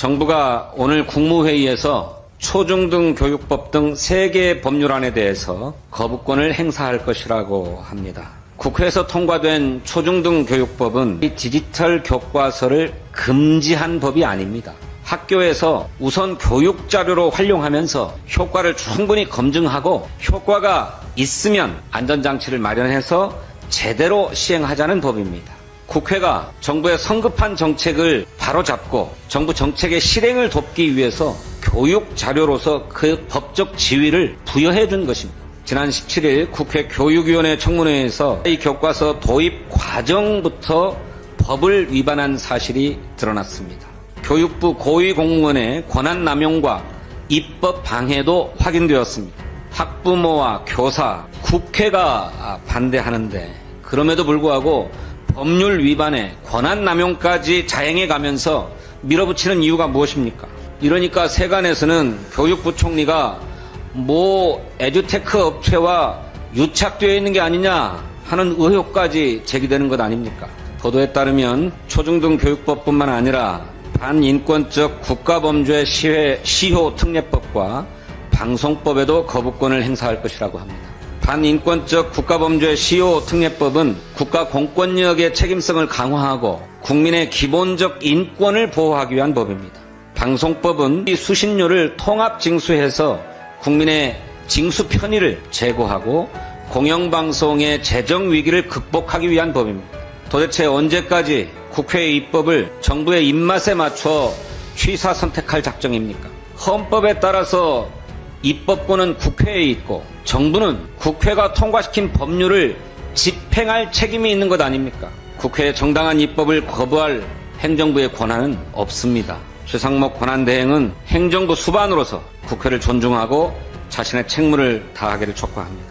정부가 오늘 국무회의에서 초중등 교육법 등세 개의 법률안에 대해서 거부권을 행사할 것이라고 합니다. 국회에서 통과된 초중등 교육법은 이 디지털 교과서를 금지한 법이 아닙니다. 학교에서 우선 교육 자료로 활용하면서 효과를 충분히 검증하고 효과가 있으면 안전장치를 마련해서 제대로 시행하자는 법입니다. 국회가 정부의 성급한 정책을 바로잡고 정부 정책의 실행을 돕기 위해서 교육 자료로서 그 법적 지위를 부여해 준 것입니다. 지난 17일 국회 교육위원회 청문회에서 이 교과서 도입 과정부터 법을 위반한 사실이 드러났습니다. 교육부 고위 공무원의 권한 남용과 입법 방해도 확인되었습니다. 학부모와 교사, 국회가 반대하는데 그럼에도 불구하고 법률 위반에 권한 남용까지 자행해 가면서 밀어붙이는 이유가 무엇입니까? 이러니까 세간에서는 교육부 총리가 모 에듀테크 업체와 유착되어 있는 게 아니냐 하는 의혹까지 제기되는 것 아닙니까? 보도에 따르면 초중등 교육법뿐만 아니라 반인권적 국가범죄 시회, 시효 특례법과 방송법에도 거부권을 행사할 것이라고 합니다. 반인권적 국가범죄 시효 특례법은 국가 공권력의 책임성을 강화하고 국민의 기본적 인권을 보호하기 위한 법입니다. 방송법은 이 수신료를 통합 징수해서 국민의 징수 편의를 제고하고 공영방송의 재정 위기를 극복하기 위한 법입니다. 도대체 언제까지 국회의 입법을 정부의 입맛에 맞춰 취사 선택할 작정입니까? 헌법에 따라서 입법권은 국회에 있고 정부는 국회가 통과시킨 법률을 집행할 책임이 있는 것 아닙니까? 국회의 정당한 입법을 거부할 행정부의 권한은 없습니다. 최상목 권한 대행은 행정부 수반으로서 국회를 존중하고 자신의 책무를 다하기를 촉구합니다.